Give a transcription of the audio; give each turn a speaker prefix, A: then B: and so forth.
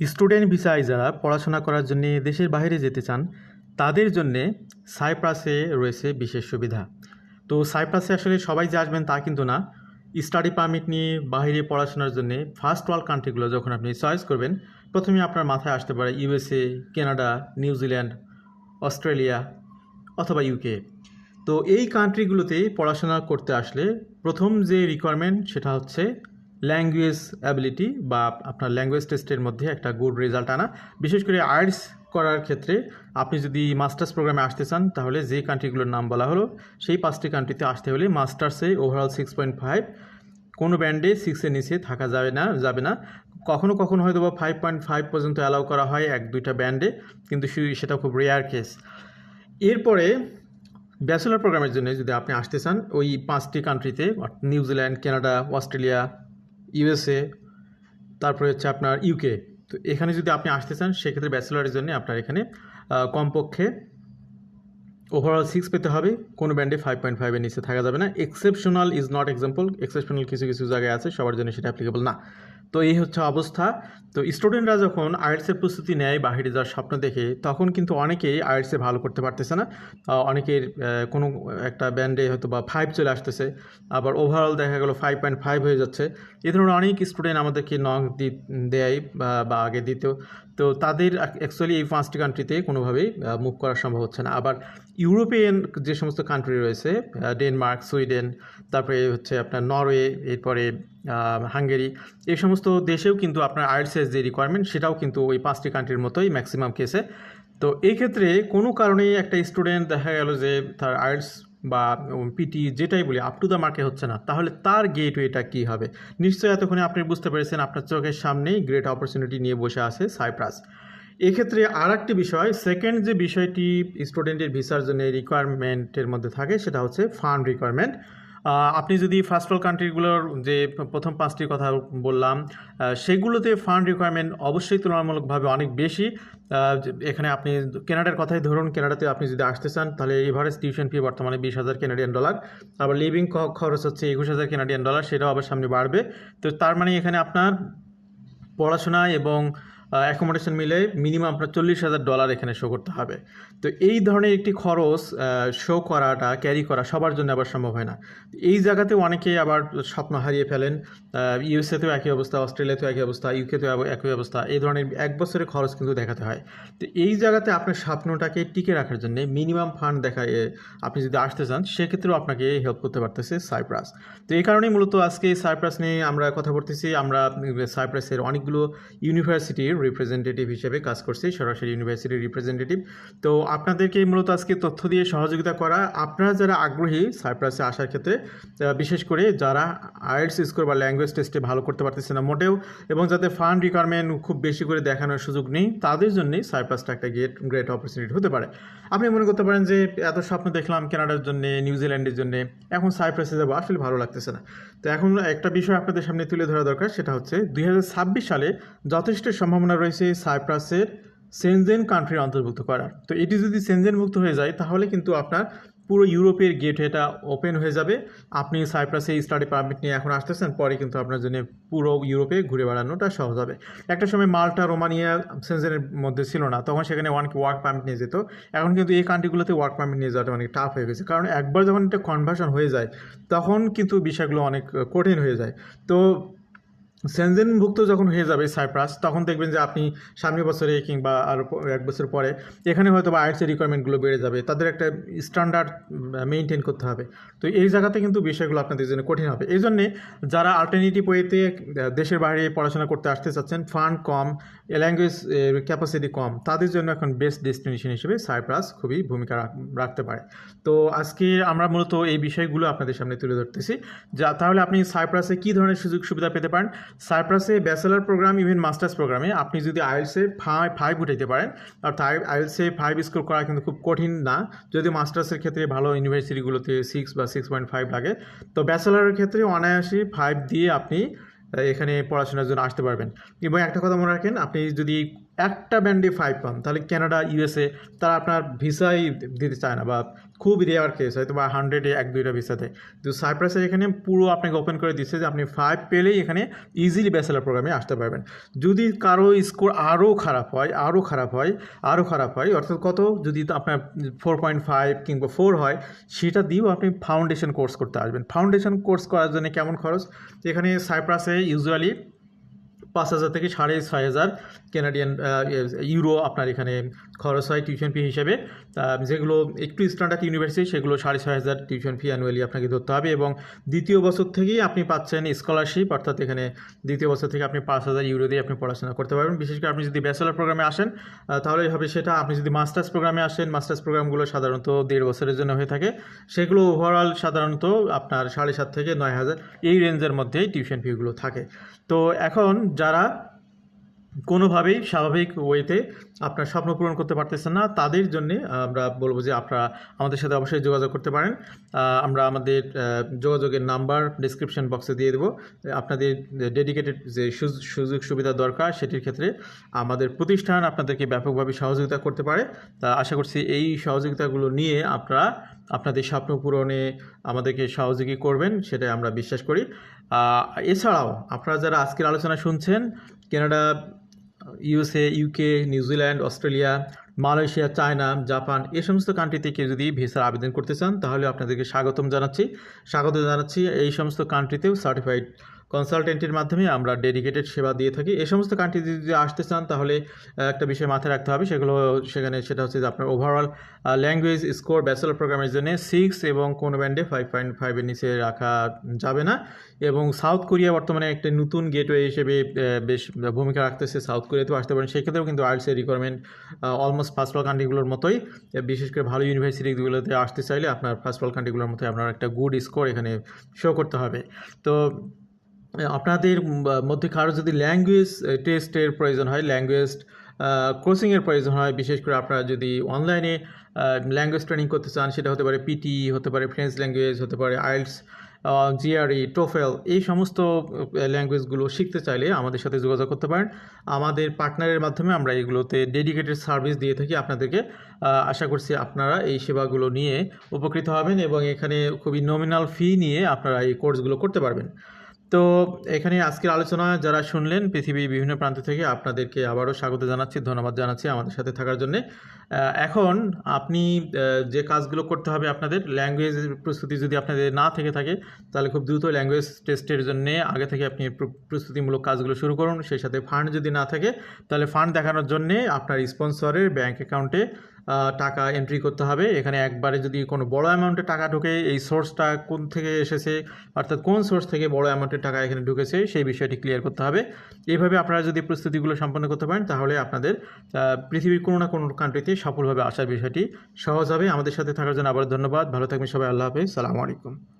A: Student ভিসায় যারা পড়াশোনা করার জন্য দেশের বাইরে যেতে চান, তাদের জন্যে সাইপ্রাসে রয়েছে বিশেষ সুবিধা। তো সাইপ্রাসে আসলে সবাই যে আসবেন তা কিন্তু না। স্টাডি পারমিট নিয়ে বাইরে পড়াশোনার জন্য ফার্স্ট ওয়ার্ল্ড কান্ট্রিগুলো যখন আপনি চয়েস করবেন, প্রথমে আপনার মাথায় আসতে পারে USA Canada New Zealand Australia অথবা ইউকে তো এই কান্ট্রিগুলোতে পড়াশোনা করতে আসলে প্রথম যে রিকোয়ারমেন্ট সেটা হচ্ছে ল্যাঙ্গুয়েজ অ্যাবিলিটি বা আপনার ল্যাঙ্গুয়েজ টেস্টের মধ্যে একটা গুড রেজাল্ট আনা। বিশেষ করে আর্টস করার ক্ষেত্রে আপনি যদি মাস্টার্স প্রোগ্রামে আসতে চান, তাহলে যে কান্ট্রিগুলোর নাম বলা হলো, সেই পাঁচটি কান্ট্রিতে আসতে হলে মাস্টার্সে ওভারঅল সিক্স পয়েন্ট ফাইভ কোনো ব্যান্ডে সিক্সের নিচে থাকা যাবে না যাবে না। কখনো কখনো হয়তো বা ফাইভ পয়েন্ট ফাইভ পর্যন্ত অ্যালাউ করা হয় এক, দুইটা ব্যান্ডে কিন্তু সেটা খুব রেয়ার কেস এরপরে ব্যাচেলার প্রোগ্রামের জন্য যদি আপনি আসতে চান, ওই পাঁচটি কান্ট্রিতে নিউজিল্যান্ড কানাডা অস্ট্রেলিয়া ইউএসএ তারপরে হচ্ছে আপনার ইউকে তো এখানে যদি আপনি আসতে চান, সেক্ষেত্রে ব্যাচেলারের জন্য আপনার এখানে কমপক্ষে ওভারঅল সিক্স পেতে হবে। কোনো ব্যান্ডে ফাইভ পয়েন্ট ফাইভের নিচে থাকা যাবে না। Exceptional is not example exceptional কিছু কিছু জায়গায় আছে, সবার জন্য সেটা অ্যাপ্লিকেবল না। তো এই হচ্ছে অবস্থা। তো স্টুডেন্টরা যখন আইএলসের প্রস্তুতি নেয়, বাহিরে যাওয়ার স্বপ্ন দেখে, তখন কিন্তু অনেকেই আইএলসে ভালো করতে পারতেছে না। অনেকের কোনো একটা ব্যান্ডে হয়তো বা ফাইভ চলে আসতেছে, আবার ওভারঅল দেখা গেলো ফাইভ পয়েন্ট ফাইভ হয়ে যাচ্ছে। এ ধরনের অনেক স্টুডেন্ট আমাদেরকে নক দেয় বা বা আগে দিত। তো তাদের অ্যাকচুয়ালি এই পাঁচটি কান্ট্রিতে কোনোভাবেই মুভ করা সম্ভব হচ্ছে না। আবার ইউরোপিয়ান যে সমস্ত কান্ট্রি রয়েছে ডেনমার্ক সুইডেন তারপরে হচ্ছে আপনার নরওয়ে এরপরে হাঙ্গেরি এই সমস্ত দেশেও কিন্তু আপনার আইএলসের যে রিকোয়ারমেন্ট সেটাও কিন্তু ওই পাঁচটি কান্ট্রির মতোই ম্যাক্সিমাম কেসে তো এই ক্ষেত্রে কোনো কারণেই একটা স্টুডেন্ট দেখা গেল যে তার আইএলস বা পিটি যেটাই বলি আপ টু দ্য মার্কে হচ্ছে না। তাহলে তার গেটওয়েটা কী হবে? নিশ্চয়ই এতক্ষণে আপনি বুঝতে পেরেছেন আপনার চোখের সামনেই গ্রেট অপরচুনিটি নিয়ে বসে আছে সাইপ্রাস এক্ষেত্রে আর একটি বিষয় সেকেন্ড যে বিষয়টি স্টুডেন্টের ভিসার জন্য রিকোয়ারমেন্টের মধ্যে থাকে, সেটা হচ্ছে ফান্ড রিকোয়ারমেন্ট আপনি যদি ফার্স্ট ওয়ার্ল্ড কান্ট্রিগুলোর যে প্রথম পাঁচটির কথা বললাম সেগুলোতে ফান্ড রিকোয়ারমেন্ট অবশ্যই তুলনামূলকভাবে অনেক বেশি। এখানে আপনি কেনাডার কথাই ধরুন, কেনাডাতে আপনি যদি আসতে চান, তাহলে এভারেজ টিউশন ফি বর্তমানে বিশ হাজার কেনাডিয়ান ডলার আবার লিভিং খরচ হচ্ছে একুশ হাজার কেনাডিয়ান ডলার সেটাও আবার সামনে বাড়বে। তো তার মানে এখানে আপনার পড়াশোনা এবং অ্যাকোমোডেশন মিলে মিনিমাম আপনার চল্লিশ হাজার ডলার এখানে শো করতে হবে। তো এই ধরনের একটি খরচ শো করাটা ক্যারি করা সবার জন্য আবার সম্ভব হয় না। এই জায়গাতেও অনেকে আবার স্বপ্ন হারিয়ে ফেলেন। ইউএসএতেও একই অবস্থা, অস্ট্রেলিয়াতেও একই অবস্থা ইউকেতেও একই অবস্থা। এই ধরনের এক বছরের খরচ কিন্তু দেখাতে হয়। তো এই জায়গাতে আপনার স্বপ্নটাকে টিকে রাখার জন্য মিনিমাম ফান্ড দেখা আপনি যদি আসতে চান, সেক্ষেত্রেও আপনাকে হেল্প করতে পারতেছে সাইপ্রাস তো এই কারণেই মূলত আজকে সাইপ্রাস নিয়ে আমরা কথা বলতেছি। আমরা সাইপ্রাসের অনেকগুলো ইউনিভার্সিটির রিপ্রেজেন্টেটিভ হিসেবে কাজ করছি, সরাসরি ইউনিভার্সিটির রিপ্রেজেন্টেটিভ তো আপনাদেরকে মূলত আজকে তথ্য দিয়ে সহযোগিতা করা, আপনারা যারা আগ্রহী সাইপ্রাসে আসার ক্ষেত্রে বিশেষ করে যারা আইএলস স্কোর বা ল্যাঙ্গুয়েজ টেস্টে ভালো করতে পারতেছে না মোটেও, এবং যাতে ফান্ড রিকোয়ারমেন্ট খুব বেশি করে দেখানোর সুযোগ নেই, তাদের জন্যই সাইপ্রাসটা একটা গেট গ্রেট অপরচুনিটি হতে পারে। আপনি মনে করতে পারেন যে, এত স্বপ্ন দেখলাম কানাডার জন্য নিউজিল্যান্ডের জন্য, এখন সাইপ্রাসে যাব, আসলে ভালো লাগতেছে না। তো এখন একটা বিষয় আপনাদের সামনে তুলে ধরা দরকার, সেটা হচ্ছে দুই হাজার ছাব্বিশ সালে যথেষ্ট সম্ভাবনা রয়েছে সাইপ্রাসের সেনজেন কান্ট্রির অন্তর্ভুক্ত করার। তো এটি যদি সেনজেনমুক্ত হয়ে যায়, তাহলে কিন্তু আপনার পুরো ইউরোপের গেট এটা ওপেন হয়ে যাবে। আপনি সাইপ্রাসে স্টাডি পারমিট নিয়ে এখন আসতেছেন, পরে কিন্তু আপনার জন্য পুরো ইউরোপে ঘুরে বেড়ানোটা সহজ হবে। একটা সময় মাল্টা, রোমানিয়া সেনজেনের মধ্যে ছিল না, তখন সেখানে ওয়ান ওয়ার্ক পারমিট নিয়ে যেত। এখন কিন্তু এই কান্ট্রিগুলোতে ওয়ার্ক পারমিট নিয়ে যাওয়াটা অনেক টাফ হয়ে গেছে। কারণ একবার যখন এটা কনভার্সন হয়ে যায়, তখন কিন্তু বিষয়গুলো অনেক কঠিন হয়ে যায়। তো সেনজেনভুক্ত যখন হয়ে যাবে সাইপ্রাস, তখন দেখবেন যে আপনি সামনের বছরে কিংবা আরও এক বছর পরে এখানে হয়তো বা আর্টসের রিকোয়ারমেন্টগুলো বেড়ে যাবে। তাদের একটা স্ট্যান্ডার্ড মেনটেন করতে হবে। তো এই জায়গাতে কিন্তু বিষয়গুলো আপনাদের জন্য কঠিন হবে। এই জন্যে যারা আল্টারনেটিভ ওয়েতে দেশের বাইরে পড়াশোনা করতে আসতে চাচ্ছেন ফান্ড কম ল্যাঙ্গুয়েজ ক্যাপাসিটি কম, তাদের জন্য এখন বেস্ট ডেস্টিনেশন হিসেবে সাইপ্রাস খুবই ভূমিকা রাখতে পারে। তো আজকে আমরা মূলত এই বিষয়গুলো আপনাদের সামনে তুলে ধরতেছি। যা, তাহলে আপনি সাইপ্রাসে কী ধরনের সুযোগ সুবিধা পেতে পারেন? সাইপ্রাসে ব্যাচেলার প্রোগ্রাম, ইভেন মাস্টার্স প্রোগ্রামে। আপনি যদি আইএলসে ফাইভ ফাইভ উঠাইতে পারেন, অর্থাৎ আইএলসে ফাইভ স্কোর করা কিন্তু খুব কঠিন না। যদি মাস্টার্সের ক্ষেত্রে ভালো ইউনিভার্সিটিগুলোতে সিক্স বা সিক্স পয়েন্ট ফাইভ লাগে, তো ব্যাচেলারের ক্ষেত্রে অনায়াসে ফাইভ দিয়ে আপনি এখানে পড়াশোনার জন্য আসতে পারবেন। এবং একটা কথা মনে রাখেন, আপনি যদি একটা ব্যান্ডে ফাইভ পান, তাহলে কানাডা ইউএসএ তারা আপনার ভিসাই দিতে চায় না বা খুব রেয়ার কেস হয়তো বা হান্ড্রেডে এক, দুইটা ভিসাতে তো। সাইপ্রাসে এখানে পুরো আপনাকে ওপেন করে দিচ্ছে যে আপনি ফাইভ পেলেই এখানে ইজিলি ব্যাচেলার প্রোগ্রামে আসতে পারবেন। যদি কারও স্কোর আরও খারাপ হয় আরও খারাপ হয় আরও খারাপ হয়, অর্থাৎ কত? যদি আপনার ফোর পয়েন্ট ফাইভ কিংবা ফোর হয়, সেটা দিয়েও আপনি ফাউন্ডেশন কোর্স করতে আসবেন। ফাউন্ডেশন কোর্স করার জন্য কেমন খরচ? এখানে সাইপ্রাসে ইউজুয়ালি পাঁচ হাজার থেকে সাড়ে ছয় হাজার কেনাডিয়ান ইউরো আপনার এখানে খরচ হয় টিউশন ফি হিসেবে। যেগুলো একটু স্ট্যান্ডার্ড ইউনিভার্সিটি সেগুলো সাড়ে ছয় হাজার টিউশন ফি অ্যানুয়ালি আপনাকে ধরতে হবে এবং দ্বিতীয় বছর থেকেই আপনি পাচ্ছেন স্কলারশিপ অর্থাৎ এখানে দ্বিতীয় বছর থেকে আপনি পাঁচ হাজার ইউরো দিয়ে আপনি পড়াশোনা করতে পারবেন। বিশেষ করে আপনি যদি ব্যাচেলার প্রোগ্রামে আসেন আহ, তাহলেই হবে সেটা আপনি যদি মাস্টার্স প্রোগ্রামে আসেন মাস্টার্স প্রোগ্রামগুলো সাধারণত দেড় বছরের জন্য হয়ে থাকে। সেগুলো ওভারঅল সাধারণত আপনার সাড়ে সাত থেকে নয় হাজার এই রেঞ্জের মধ্যেই টিউশন ফিগুলো থাকে। তো এখন যারা কোনোভাবেই স্বাভাবিক ওয়েতে আপনার স্বপ্ন পূরণ করতে পারতেছেন না। তাদের জন্য আমরা বলব যে আপনারা আমাদের সাথে অবশ্যই যোগাযোগ করতে পারেন। আমরা আমাদের যোগাযোগের নাম্বার ডিসক্রিপশন বক্সে দিয়ে দেবো। আপনাদের ডেডিকেটেড যে সুযোগ সুবিধা দরকার, সেটির ক্ষেত্রে আমাদের প্রতিষ্ঠান আপনাদেরকে ব্যাপকভাবে সহযোগিতা করতে পারে। তা আশা করছি এই সহযোগিতাগুলো নিয়ে আপনারা আপনাদের স্বপ্ন পূরণে আমাদেরকে সহযোগী করবেন, সেটাই আমরা বিশ্বাস করি। এছাড়াও আপনারা যারা আজকের আলোচনা শুনছেন, Canada USA, UK New Zealand Australia, Malaysia, China, Japan এই সমস্ত কান্ট্রি থেকে যদি ভিসার আবেদন করতে চান, তাহলে আপনাদেরকে স্বাগতম জানাচ্ছি। স্বাগত জানাচ্ছি এই সমস্ত কান্ট্রিতেও সার্টিফাইড কনসালটেন্টের মাধ্যমে আমরা ডেডিকেটেড সেবা দিয়ে থাকি। এই সমস্ত কান্ট্রি যদি আসতে চান, তাহলে একটা বিষয় মাথায় রাখতে হবে, সেগুলো সেখানে সেটা হচ্ছে যে আপনার ওভারঅল ল্যাঙ্গুয়েজ স্কোর ব্যাচেলার প্রোগ্রামের জন্য সিক্স এবং কোনো ব্যান্ডে ফাইভ পয়েন্ট ফাইভের নিচে রাখা যাবে না। এবং সাউথ কোরিয়া বর্তমানে একটা নতুন গেটওয়ে হিসেবে বেশ ভূমিকা রাখতেছে সাউথ কোরিয়াতেও আসতে পারেন। সেক্ষেত্রেও কিন্তু আর্টসের রিকোয়ারমেন্ট অলমোস্ট ফার্স্ট ওয়ার্ল্ড কান্ট্রিগুলোর মতোই। বিশেষ করে ভালো ইউনিভার্সিটিগুলোতে আসতে চাইলে আপনার ফার্স্ট ওয়ার্ল্ড কান্ট্রিগুলোর মতোই আপনার একটা গুড স্কোর এখানে শো করতে হবে। তো আপনাদের মধ্যে কারও যদি ল্যাঙ্গুয়েজ টেস্টের প্রয়োজন হয় ল্যাঙ্গুয়েজ কোচিংয়ের প্রয়োজন হয়, বিশেষ করে আপনারা যদি অনলাইনে ল্যাঙ্গুয়েজ ট্রেনিং করতে চান, সেটা হতে পারে পিটি হতে পারে ফ্রেঞ্চ ল্যাঙ্গুয়েজ হতে পারে আইলস জিআরই টোফেল এই সমস্ত ল্যাঙ্গুয়েজগুলো শিখতে চাইলে আমাদের সাথে যোগাযোগ করতে পারেন। আমাদের পার্টনারের মাধ্যমে আমরা এগুলোতে ডেডিকেটেড সার্ভিস দিয়ে থাকি আপনাদেরকে। আশা করছি আপনারা এই সেবাগুলো নিয়ে উপকৃত হবেন এবং এখানে খুবই নমিনাল ফি নিয়ে আপনারা এই কোর্সগুলো করতে পারবেন। তো এখানে আজকের আলোচনা, যারা শুনলেন পৃথিবীর বিভিন্ন প্রান্ত থেকে আপনাদেরকে আবারও স্বাগত জানাচ্ছি, ধন্যবাদ জানাচ্ছি আমাদের সাথে থাকার জন্যে। এখন আপনি যে কাজগুলো করতে হবে আপনাদের ল্যাঙ্গুয়েজ প্রস্তুতি যদি আপনাদের না থেকে থাকে, তাহলে খুব দ্রুত ল্যাঙ্গুয়েজ টেস্টের জন্য আগে থেকে আপনি প্রস্তুতিমূলক কাজগুলো শুরু করুন। সেই সাথে ফান্ড যদি না থাকে, তাহলে ফান্ড দেখানোর জন্যে আপনার স্পন্সরের ব্যাঙ্ক অ্যাকাউন্টে টাকা এন্ট্রি করতে হবে। এখানে একবারে যদি কোনো বড় অ্যামাউন্টে টাকা ঢোকে, এই সোর্সটা কোন থেকে এসেছে, অর্থাৎ কোন সোর্স থেকে বড় অ্যামাউন্টের টাকা এখানে ঢুকেছে, সেই বিষয়টি ক্লিয়ার করতে হবে। এইভাবে আপনারা যদি প্রস্তুতিগুলো সম্পন্ন করতে পারেন, তাহলে আপনাদের পৃথিবীর কোনো না কোনো কান্ট্রিতে সফলভাবে আসার বিষয়টি সহজ হবে। আমাদের সাথে থাকার জন্য আবার ধন্যবাদ। ভালো থাকবেন সবাই। আল্লাহ হাফেজ। সালামু আলাইকুম।